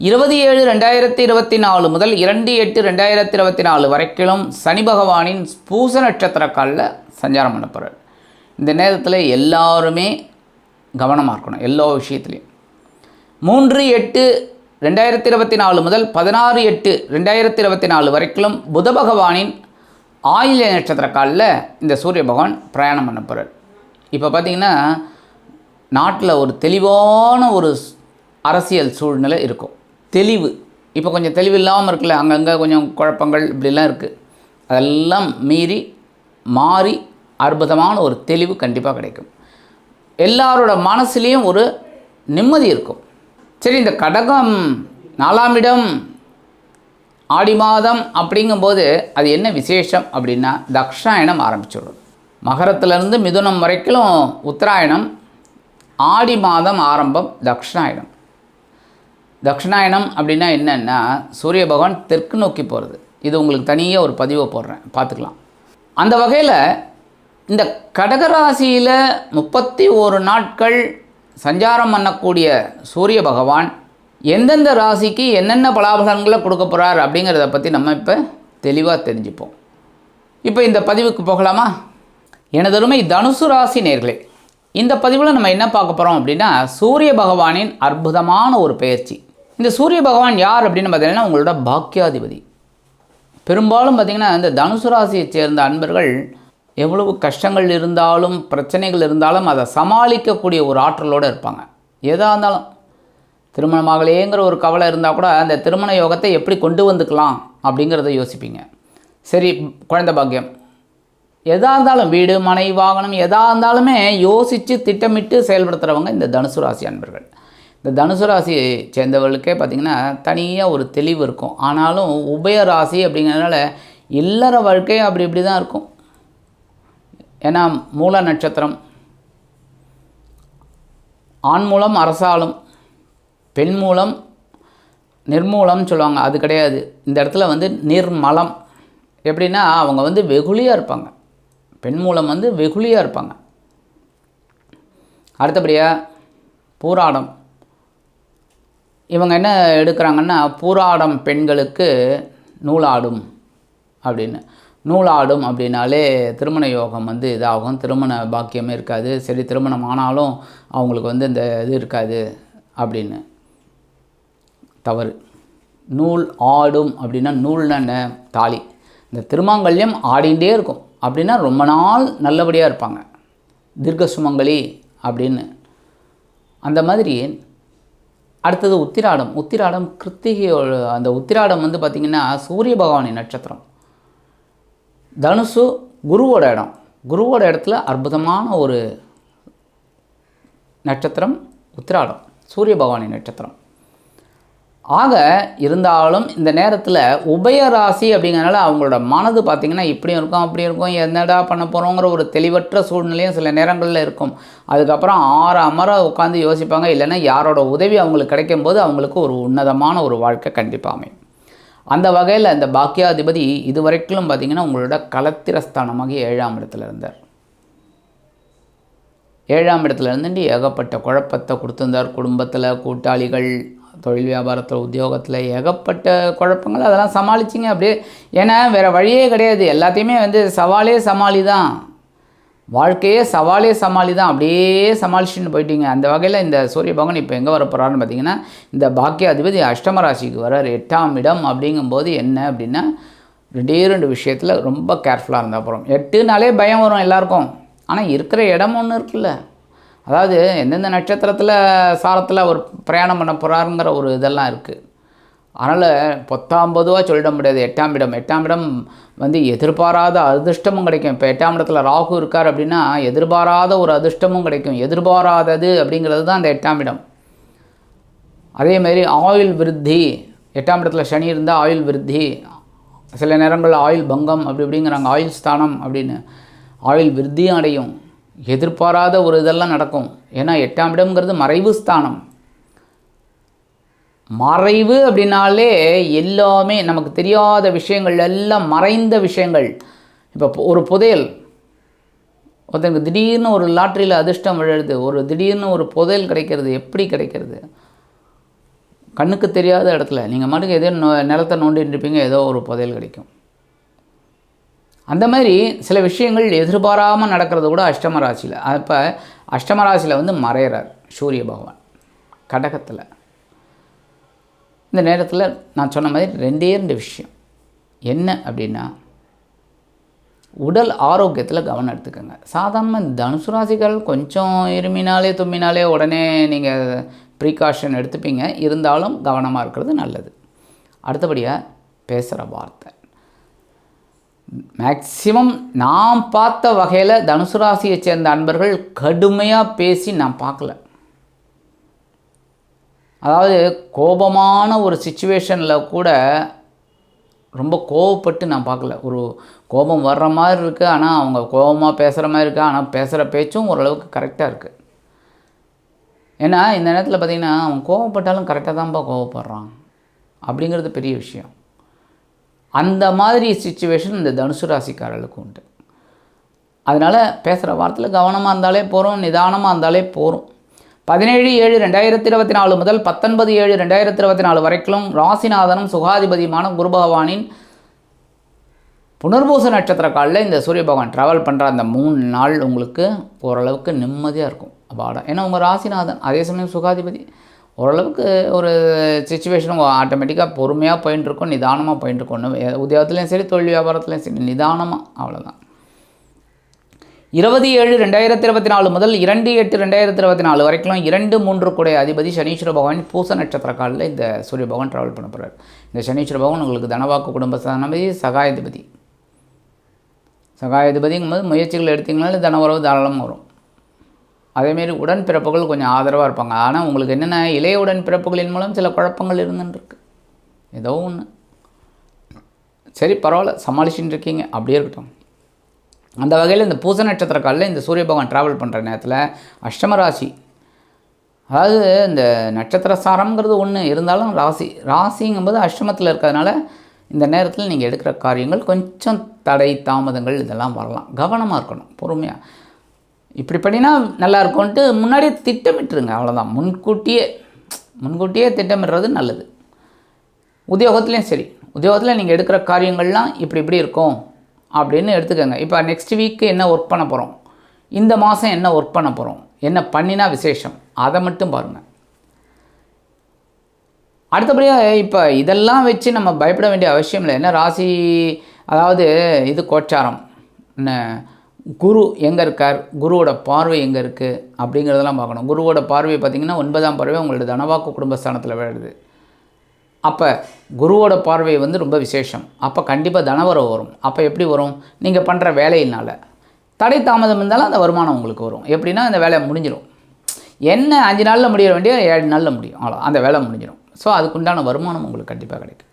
இருபது ஏழு ரெண்டாயிரத்தி இருபத்தி நாலு முதல் இரண்டு எட்டு ரெண்டாயிரத்தி இருபத்தி நாலு வரைக்கும் சனி பகவானின் பூச நட்சத்திர காலில் சஞ்சாரம் பண்ண போகிறார் இந்த நேரத்தில் எல்லாருமே கவனமாக இருக்கணும் எல்லா விஷயத்துலையும். மூன்று எட்டு ரெண்டாயிரத்தி இருபத்தி நாலு முதல் பதினாறு எட்டு ரெண்டாயிரத்தி இருபத்தி நாலு வரைக்கும் புத பகவானின் ஆயில்ய நட்சத்திர காலில் இந்த சூரிய பகவான் பிரயாணம் பண்ண போகிறார் இப்போ பார்த்திங்கன்னா நாட்டில் ஒரு தெளிவான ஒரு அரசியல் சூழ்நிலை இருக்கும். தெளிவு. இப்போ கொஞ்சம் தெளிவு இல்லாமல் இருக்குல்ல அங்கங்கே கொஞ்சம் குழப்பங்கள் இப்படிலாம் இருக்குது அதெல்லாம் மீறி மாறி அற்புதமான ஒரு தெளிவு கண்டிப்பாக கிடைக்கும். எல்லாரோட மனசுலேயும் ஒரு நிம்மதி இருக்கும். சரி இந்த கடகம் நாலாம் இடம் ஆடி மாதம் அப்படிங்கும்போது அது என்ன விசேஷம் அப்படின்னா தக்ஷாயணம் ஆரம்பிச்சிடும் மகரத்துலேருந்து மிதுனம் வரைக்கும் உத்தராயணம் ஆடி மாதம் ஆரம்பம் தக்ஷாயணம். தக்ஷிணாயனம் அப்படின்னா என்னென்னா சூரிய பகவான் தெற்கு நோக்கி போகிறது இது உங்களுக்கு தனியாக ஒரு பதிவை போடுறேன். பார்த்துக்கலாம். அந்த வகையில் இந்த கடகராசியில் முப்பத்தி ஒரு நாட்கள் சஞ்சாரம் பண்ணக்கூடிய சூரிய பகவான் எந்தெந்த ராசிக்கு என்னென்ன பலாபலன்களை கொடுக்க போகிறார் அப்படிங்கிறத பற்றி நம்ம இப்போ தெளிவாக தெரிஞ்சுப்போம். இப்போ இந்த பதிவுக்கு போகலாமா? எனதருமை தனுசு ராசி நேர்களே இந்த பதிவில் நம்ம என்ன பார்க்க போகிறோம் அப்படின்னா சூரிய பகவானின் அற்புதமான ஒரு பெயர்ச்சி. இந்த சூரிய பகவான் யார் அப்படின்னு பார்த்தீங்கன்னா உங்களோட பாக்கியாதிபதி. பெரும்பாலும் பார்த்திங்கன்னா இந்த தனுசு ராசியைச் சேர்ந்த அன்பர்கள் எவ்வளவு கஷ்டங்கள் இருந்தாலும் பிரச்சனைகள் இருந்தாலும் அதை சமாளிக்கக்கூடிய ஒரு ஆற்றலோடு இருப்பாங்க. எதாக இருந்தாலும். திருமணமாகலேங்கிற ஒரு கவலை இருந்தால் கூட அந்த திருமண யோகத்தை எப்படி கொண்டு வந்துக்கலாம் அப்படிங்கிறத யோசிப்பீங்க. சரி குழந்த பாக்கியம். எதாக இருந்தாலும் வீடு மனை வாகனம் எதாக இருந்தாலுமே யோசித்து திட்டமிட்டு செயல்படுத்துகிறவங்க இந்த தனுசு ராசி அன்பர்கள். இந்த தனுசு ராசியை சேர்ந்தவர்களுக்கே பார்த்திங்கன்னா தனியாக ஒரு தெளிவு இருக்கும். ஆனாலும் உபய ராசி அப்படிங்கிறதுனால இல்லற வாழ்க்கை அப்படி இப்படி தான் இருக்கும். ஏன்னா மூல நட்சத்திரம் ஆண் மூலம் அரசாலும் பெண் மூலம் நிர்மூலம்னு சொல்லுவாங்க. அது கிடையாது. இந்த இடத்துல வந்து நிர்மலம். எப்படின்னா அவங்க வந்து வெகுளியாக இருப்பாங்க. பெண் மூலம் வந்து வெகுளியாக இருப்பாங்க. அடுத்தபடியாக பூராடம். இவங்க என்ன எடுக்கிறாங்கன்னா பூராடம் பெண்களுக்கு நூலாடும் அப்படின்னு. நூலாடும் அப்படின்னாலே திருமண யோகம் வந்து இதாகும். திருமண பாக்கியமே இருக்காது. சரி திருமணம் ஆனாலும் அவங்களுக்கு வந்து இந்த இது இருக்காது அப்படின்னு. தவறு. நூல் ஆடும் அப்படின்னா நூல்னா என்ன? தாலி. இந்த திருமாங்கல்யம் ஆடிகிட்டே இருக்கும். அப்படின்னா ரொம்ப நாள் நல்லபடியாக இருப்பாங்க. தீர்க்க சுமங்கலி அப்படின்னு. அந்த மாதிரி அடுத்தது உத்திராடம். உத்திராடம் கிருத்திகையோட அந்த உத்திராடம் வந்து பார்த்திங்கன்னா சூரிய பகவானின் நட்சத்திரம். தனுசு குருவோட இடம். குருவோட இடத்துல அற்புதமான ஒரு நட்சத்திரம் உத்திராடம். சூரிய பகவானின் நட்சத்திரம். ஆக இருந்தாலும் இந்த நேரத்தில் உபயராசி அப்படிங்கிறனால அவங்களோட மனது பார்த்திங்கன்னா இப்படியும் இருக்கும் அப்படி இருக்கும். என்னடா பண்ண போகிறோங்கிற ஒரு தெளிவற்ற சூழ்நிலையும் சில நேரங்களில் இருக்கும். அதுக்கப்புறம் ஆறு அமர உட்காந்து யோசிப்பாங்க. இல்லைன்னா யாரோட உதவி அவங்களுக்கு கிடைக்கும் போது அவங்களுக்கு ஒரு உன்னதமான ஒரு வாழ்க்கை கண்டிப்பாக அமையும். அந்த வகையில் இந்த பாக்கியாதிபதி இதுவரைக்கும் பார்த்திங்கன்னா உங்களோட கலத்திரஸ்தானமாகி ஏழாம் இடத்துல இருந்தார். ஏழாம் இடத்துல இருந்துட்டு ஏகப்பட்ட குழப்பத்தை கொடுத்துருந்தார். குடும்பத்தில் கூட்டாளிகள் தொழில் வியாபாரத்தில் உத்தியோகத்தில் ஏகப்பட்ட குழப்பங்கள் அதெல்லாம் சமாளிச்சிங்க. அப்படியே ஏன்னா வேறு வழியே கிடையாது. எல்லாத்தையுமே வந்து சவாலே சமாளி தான் வாழ்க்கையே சவாலே சமாளி தான் அப்படியே சமாளிச்சுன்னு போயிட்டீங்க. அந்த வகையில் இந்த சூரிய பகவான் இப்போ எங்கே வர போகிறான்னு பார்த்தீங்கன்னா இந்த பாக்கிய அதிபதி அஷ்டம ராசிக்கு வரார். எட்டாம் இடம் அப்படிங்கும்போது என்ன அப்படின்னா ரெண்டே ரெண்டு விஷயத்தில் ரொம்ப கேர்ஃபுல்லாக இருந்தால் போகிறோம் எட்டுனாலே பயம் வரும் எல்லாருக்கும். ஆனால் இருக்கிற இடம் ஒன்று இருக்குல்ல. அதாவது எந்தெந்த நட்சத்திரத்தில் சாரத்தில் அவர் பிரயாணம் பண்ண போகிறாருங்கிற ஒரு இதெல்லாம் இருக்குது அதனால் பத்தாம் பொதுவாக சொல்லிட முடியாது. எட்டாம் இடம். எட்டாம் இடம் வந்து எதிர்பாராத அதிர்ஷ்டமும் கிடைக்கும். இப்போ எட்டாம் இடத்துல ராகு இருக்கார் அப்படின்னா எதிர்பாராத ஒரு அதிர்ஷ்டமும் கிடைக்கும். எதிர்பாராதது அப்படிங்கிறது தான் அந்த எட்டாம் இடம். அதேமாரி ஆயுள் விருத்தி. எட்டாம் இடத்துல சனி இருந்தால் ஆயுள் விருத்தி. சில நேரங்களில் ஆயுள் பங்கம் அப்படி இப்படிங்கிறாங்க. ஆயுள் ஸ்தானம் அப்படின்னு. ஆயுள் விருத்தியும் அடையும். எதிர்பாராத ஒரு இதெல்லாம் நடக்கும். ஏன்னா எட்டாம் இடம்ங்கிறது மறைவு ஸ்தானம். மறைவு அப்படின்னாலே எல்லாமே நமக்கு தெரியாத விஷயங்கள் எல்லாம் மறைந்த விஷயங்கள். இப்போ ஒரு புதையல். ஒருத்தனுக்கு திடீர்னு ஒரு லாட்ரியில் அதிர்ஷ்டம் விழுது. ஒரு திடீர்னு ஒரு புதையல் கிடைக்கிறது எப்படி கிடைக்கிறது? கண்ணுக்கு தெரியாத இடத்துல. நீங்கள் மட்டும் ஏதோ நிலத்தை நோண்டிட்டு இருப்பீங்க ஏதோ ஒரு புதையல் கிடைக்கும். அந்த மாதிரி சில விஷயங்கள் எதிர்பாராமல் நடக்கிறது கூட அஷ்டம ராசியில். அப்போ அஷ்டம ராசியில் வந்து மறையிறார் சூரிய பகவான் கடகத்தில். இந்த நேரத்தில் நான் சொன்ன மாதிரி ரெண்டே ரெண்டு விஷயம். என்ன அப்படின்னா உடல் ஆரோக்கியத்தில் கவனம் எடுத்துக்கோங்க. சாதாரணமாக தனுசு ராசிகள் கொஞ்சம் இருமினாலே தும்மினாலே உடனே நீங்கள் ப்ரீகாஷன் எடுத்துப்பீங்க. இருந்தாலும் கவனமாக இருக்கிறது நல்லது. அடுத்தபடியாக பேசுகிற வார்த்தை. மேக்சிமம் நான் பார்த்த வகையில் தனுசு ராசியை சேர்ந்த அன்பர்கள் கடுமையாக பேசி நான் பார்க்கல. அதாவது கோபமான ஒரு சுச்சுவேஷனில் கூட ரொம்ப கோவப்பட்டு நான் பார்க்கல. ஒரு கோபம் வர்ற மாதிரி இருக்குது ஆனால் அவங்க கோபமாக பேசுகிற மாதிரி இருக்குது ஆனால் பேசுகிற பேச்சும் ஓரளவுக்கு கரெக்டாக இருக்குது ஏன்னா இந்த நேரத்தில் பார்த்திங்கன்னா அவன் கோவப்பட்டாலும் கரெக்டாக தான்ப்பா கோவப்படுறான் அப்படிங்கிறது பெரிய விஷயம். அந்த மாதிரி சுச்சுவேஷன் இந்த தனுசு ராசிக்காரர்களுக்கு உண்டு. அதனால் பேசுகிற வார்த்தையில் கவனமாக இருந்தாலே போகிறோம் நிதானமாக இருந்தாலே போகிறோம் பதினேழு ஏழு ரெண்டாயிரத்தி இருபத்தி நாலு முதல் பத்தொன்பது ஏழு ரெண்டாயிரத்தி இருபத்தி நாலு வரைக்கும் ராசிநாதனும் சுகாதிபதியுமான குரு பகவானின் புனர்பூச நட்சத்திர காலில் இந்த சூரிய பகவான் ட்ராவல் பண்ணுற அந்த மூணு நாள் உங்களுக்கு ஓரளவுக்கு நிம்மதியாக இருக்கும். அபாடம் ஏன்னா உங்கள் ராசிநாதன் அதே சமயம் சுகாதிபதி. ஓரளவுக்கு ஒரு சுச்சுவேஷன் ஆட்டோமேட்டிக்காக பொறுமையாக போயின்னு நிதானமாக போயின்னு ஒன்று உத்தியோகத்துலேயும் சரி தொழில் வியாபாரத்துலேயும் சரி நிதானமாக அவ்வளோதான் இருபது ஏழு ரெண்டாயிரத்தி இருபத்தி நாலு முதல் இரண்டு எட்டு ரெண்டாயிரத்தி இருபத்தி நாலு வரைக்கும் இரண்டு மூன்று கூடிய அதிபதி சனீஸ்வர பகவான் பூச நட்சத்திர காலில் இந்த சூரிய பகவான் ட்ராவல் பண்ண போகிறார் இந்த சனீஸ்வர பகவான் உங்களுக்கு தனவாக்கு குடும்ப சனபதி சகாயாதிபதி. சகாயாதிபதிங்கும்போது முயற்சிகள் எடுத்திங்கனாலும் தன உறவு தாராளமாக வரும். அதேமாரி உடன்பிறப்புகள் கொஞ்சம் ஆதரவாக இருப்பாங்க. ஆனால் உங்களுக்கு என்னென்ன இளைய உடன்பிறப்புகளின் மூலம் சில குழப்பங்கள் இருந்துருக்கு. ஏதோ ஒன்று சரி பரவாயில்ல சமாளிச்சுட்டு இருக்கீங்க அப்படியே இருக்கட்டும். அந்த வகையில் இந்த பூச நட்சத்திர காலில் இந்த சூரிய பகவான் ட்ராவல் பண்ணுற நேரத்தில் அஷ்டம ராசி. அதாவது இந்த நட்சத்திர சாரம்ங்கிறது ஒன்று இருந்தாலும் ராசி ராசிங்கும்போது அஷ்டமத்தில் இருக்கிறதுனால இந்த நேரத்தில் நீங்கள் எடுக்கிற காரியங்கள் கொஞ்சம் தடை தாமதங்கள் இதெல்லாம் வரலாம். கவனமாக இருக்கணும் பொறுமையாக இப்படி பண்ணினா நல்லா இருக்கும்ன்ட்டு முன்னாடியே திட்டமிட்டுருங்க அவ்வளோதான் முன்கூட்டியே முன்கூட்டியே திட்டமிடுறது நல்லது. உத்தியோகத்துலேயும் சரி. உத்தியோகத்தில் நீங்கள் எடுக்கிற காரியங்கள்லாம் இப்படி இப்படி இருக்கும் அப்படின்னு எடுத்துக்கோங்க. இப்போ நெக்ஸ்ட் வீக்கு என்ன ஒர்க் பண்ண போகிறோம் இந்த மாதம் என்ன ஒர்க் பண்ண போகிறோம் என்ன பண்ணினா விசேஷம்? அதை மட்டும் பாருங்கள் அடுத்தபடியாக இப்போ இதெல்லாம் வச்சு நம்ம பயப்பட வேண்டிய அவசியம் இல்லை. என்ன ராசி அதாவது இது கோச்சாரம். என்ன குரு எங்கே இருக்கார்? குருவோட பார்வை எங்கே இருக்குது அப்படிங்கிறதெல்லாம் பார்க்கணும். குருவோட பார்வை பார்த்திங்கன்னா ஒன்பதாம் பார்வை உங்களோட தனவாக்கு குடும்பஸ்தானத்தில் விழுது. அப்போ குருவோட பார்வை வந்து ரொம்ப விசேஷம். அப்போ கண்டிப்பாக தனவரம் வரும். அப்போ எப்படி வரும்? நீங்கள் பண்ணுற வேலையினால். தடை தாமதம் இருந்தாலும் அந்த வருமானம் உங்களுக்கு வரும். எப்படின்னா அந்த வேலை முடிஞ்சிடும் என்ன அஞ்சு நாளில் முடிய வேண்டிய ஏழு நாளில் முடியும். அவ்வளோ அந்த வேலை முடிஞ்சிடும் ஸோ அதுக்குண்டான வருமானம் உங்களுக்கு கண்டிப்பாக கிடைக்கும்.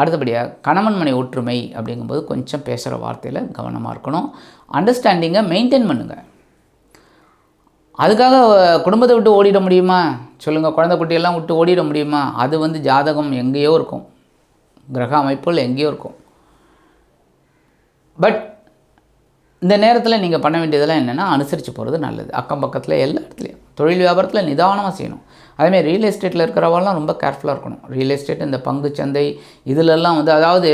அடுத்தபடியாக கணவன் மனை ஒற்றுமை அப்படிங்கும்போது கொஞ்சம் பேசுகிற வார்த்தையில் கவனமாக இருக்கணும். அண்டர்ஸ்டாண்டிங்கை மெயின்டைன் பண்ணுங்கள் அதுக்காக குடும்பத்தை விட்டு ஓடிட முடியுமா? சொல்லுங்கள் குழந்தை குட்டியெல்லாம் விட்டு ஓடிட முடியுமா? அது வந்து ஜாதகம் எங்கேயோ இருக்கும். கிரக அமைப்புகள் எங்கேயோ இருக்கும். பட் இந்த நேரத்தில் நீங்கள் பண்ண வேண்டியதெல்லாம் என்னென்னா அனுசரித்து போகிறது நல்லது. அக்கம் பக்கத்தில் எல்லா இடத்துலையும். தொழில் வியாபாரத்தில் நிதானமாக செய்யணும். அதேமாதிரி ரியல் எஸ்டேட்டில் இருக்கிறவங்களாம் ரொம்ப கேர்ஃபுல்லாக இருக்கணும். ரியல் எஸ்டேட் இந்த பங்கு சந்தை இதிலெல்லாம் வந்து அதாவது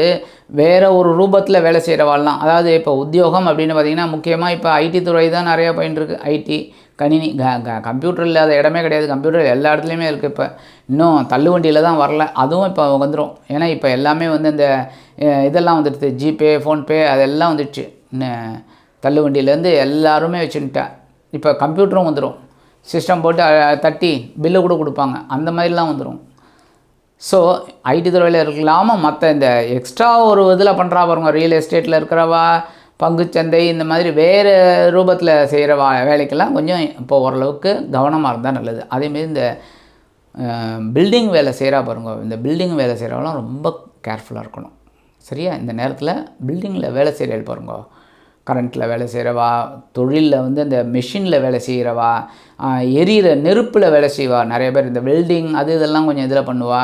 வேறு ஒரு ரூபத்தில் வேலை செய்கிறவாள்லாம் அதாவது இப்போ உத்தியோகம் அப்படின்னு பார்த்திங்கன்னா முக்கியமாக இப்போ ஐடி துறை தான் நிறையா பயின்ருக்கு ஐடி கணினி க க கம்ப்யூட்டர் இல்லாத இடமே கிடையாது. கம்ப்யூட்டர் எல்லா இடத்துலையுமே இருக்குது இப்போ. இன்னும் தள்ளுவண்டியில் தான் வரல. அதுவும் இப்போ வந்துடும் ஏன்னா இப்போ எல்லாமே வந்து இந்த இதெல்லாம் வந்துடுது. ஜிபே ஃபோன்பே அதெல்லாம் வந்துடுச்சு. தள்ளு வண்டியிலேருந்து எல்லாருமே வச்சுக்கிட்டேன் இப்போ கம்ப்யூட்டரும் வந்துடும் சிஸ்டம் போட்டு தட்டி பில்லு கூட கொடுப்பாங்க. அந்த மாதிரிலாம் வந்துடும் ஸோ ஐடி துறையில் இருக்கலாமல் மற்ற இந்த எக்ஸ்ட்ரா ஒரு இதில் பண்ணுறா பாருங்க. ரியல் எஸ்டேட்டில் இருக்கிறவா பங்குச்சந்தை இந்த மாதிரி வேறு ரூபத்தில் செய்கிற வா வேலைக்கெல்லாம் கொஞ்சம் இப்போ ஓரளவுக்கு கவனமாக இருந்தால் நல்லது. அதேமாரி இந்த பில்டிங் வேலை செய்கிறா பாருங்க. இந்த பில்டிங் வேலை செய்கிறவங்களாம் ரொம்ப கேர்ஃபுல்லாக இருக்கணும். சரியா? இந்த நேரத்தில் பில்டிங்கில் வேலை செய்கிற பாருங்க. கரண்ட்டில் வேலை செய்கிறவா தொழிலில் வந்து இந்த மிஷினில் வேலை செய்கிறவா எரியிற நெருப்பில் வேலை செய்வா. நிறைய பேர் இந்த வெல்டிங் அது இதெல்லாம் கொஞ்சம் இதில் பண்ணுவா.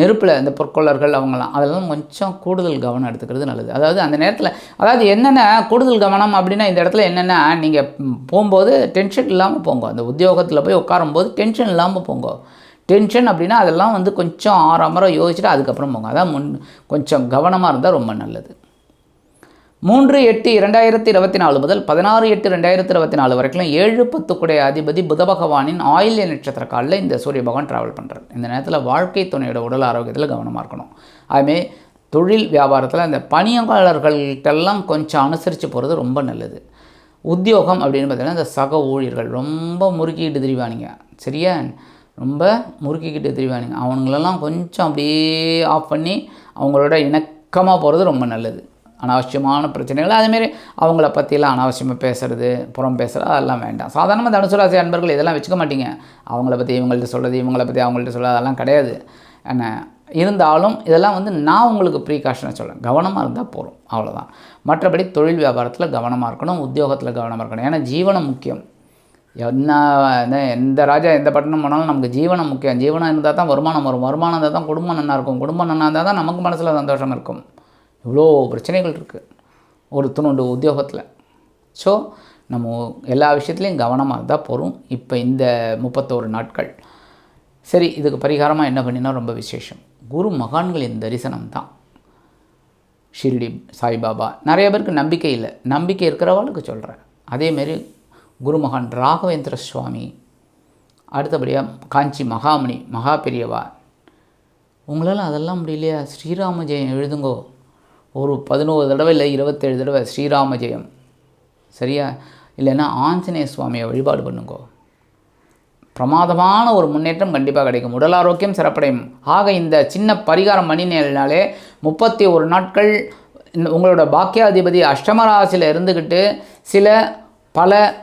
நெருப்பில் இந்த பொற்கொள்ளர்கள் அவங்களாம் அதெல்லாம் கொஞ்சம் கூடுதல் கவனம் எடுத்துக்கிறது நல்லது. அதாவது அந்த நேரத்தில் அதாவது என்னென்ன கூடுதல் கவனம் அப்படின்னா இந்த இடத்துல என்னென்னா நீங்கள் போகும்போது டென்ஷன் இல்லாமல் போங்க. அந்த உத்தியோகத்தில் போய் உட்காரும்போது டென்ஷன் இல்லாமல் போங்க. டென்ஷன் அப்படின்னா அதெல்லாம் வந்து கொஞ்சம் ஆறாமரம் யோசிச்சுட்டு அதுக்கப்புறம் போங்க. அதான் முன் கொஞ்சம் கவனமாக இருந்தால் ரொம்ப நல்லது. மூன்று எட்டு இரண்டாயிரத்தி இருபத்தி நாலு முதல் பதினாறு எட்டு ரெண்டாயிரத்தி இருபத்தி நாலு வரைக்கும் ஏழு பத்துக்குடைய அதிபதி புத பகவானின் ஆயில்ய நட்சத்திர காலில் இந்த சூரிய பகவான் ட்ராவல் பண்ணுறார் இந்த நேரத்தில் வாழ்க்கை துணையோட உடல் ஆரோக்கியத்தில் கவனமாக இருக்கணும். அதுமாரி தொழில் வியாபாரத்தில் அந்த பணியாளர்கள்ட்டெல்லாம் கொஞ்சம் அனுசரித்து போகிறது ரொம்ப நல்லது. உத்தியோகம் அப்படின்னு பார்த்தீங்கன்னா இந்த சக ஊழியர்கள் ரொம்ப முறுக்கிட்டு திரிவானுங்க. சரியா? ரொம்ப முறுக்கிக்கிட்டு திரிவானுங்க. அவனுங்களெல்லாம் கொஞ்சம் அப்படியே ஆஃப் பண்ணி அவங்களோட இணக்கமாக போகிறது ரொம்ப நல்லது. அனாவசியமான பிரச்சனைகள். அதுமாரி அவங்கள பற்றிலாம் அனாவசியமாக பேசுறது புறம் பேசுகிறது அதெல்லாம் வேண்டாம். சாதாரணமாக தனுசுராசி அன்பர்கள் இதெல்லாம் வச்சுக்க மாட்டீங்க. அவங்கள பற்றி இவங்கள்ட்ட சொல்கிறது இவங்கள பற்றி அவங்கள்ட்ட சொல்கிறது அதெல்லாம் கிடையாது. என்ன? இருந்தாலும் இதெல்லாம் வந்து நான் உங்களுக்கு ப்ரீகாஷனை சொல்கிறேன் கவனமாக இருந்தால் போதும். அவ்வளோதான் மற்றபடி தொழில் வியாபாரத்தில் கவனமாக இருக்கணும் உத்தியோகத்தில் கவனமாக இருக்கணும். ஏன்னா ஜீவனம் முக்கியம். என்ன எந்த ராஜா எந்த பட்டணம் போனாலும் நமக்கு ஜீவனம் முக்கியம். ஜீவனம் இருந்தால் தான் வருமானம் வரும். வருமானம் இருந்தால் தான் குடும்பம் நல்லா இருக்கும். குடும்பம் நல்லா இருந்தால் தான் நமக்கு மனசில் சந்தோஷம் இருக்கும். இவ்வளோ பிரச்சனைகள் இருக்குது ஒரு துணுண்டு உத்தியோகத்தில். ஸோ நம்ம எல்லா விஷயத்துலையும் கவனமாக இருந்தால் போகிறோம் இப்போ இந்த முப்பத்தோரு நாட்கள். சரி இதுக்கு பரிகாரமாக என்ன பண்ணினா ரொம்ப விசேஷம். குரு மகான்களின் தரிசனம் தான். ஷிர்டி சாய்பாபா. நிறைய பேருக்கு நம்பிக்கை இல்லை. நம்பிக்கை இருக்கிறவளுக்கு சொல்கிறேன் அதேமாரி குருமகான் ராகவேந்திர சுவாமி. அடுத்தபடியாக காஞ்சி மகாமணி மகா பெரியவா உங்களால் அதெல்லாம் முடியலையா? ஸ்ரீராம ஜெயம் எழுதுங்கோ. ஒரு பதினோரு தடவை இல்லை இருபத்தேழு தடவை ஸ்ரீராம ஜெயம். சரியா? இல்லைன்னா ஆஞ்சநேய சுவாமியை வழிபாடு பண்ணுங்கோ. பிரமாதமான ஒரு முன்னேற்றம் கண்டிப்பாக கிடைக்கும். உடல் ஆரோக்கியம் சிறப்படையும். ஆக இந்த சின்ன பரிகாரம் மணி நேரினாலே முப்பத்தி ஒரு நாட்கள் இந்த உங்களோட பாக்கியாதிபதி அஷ்டமராசியில் இருந்துக்கிட்டு சில பல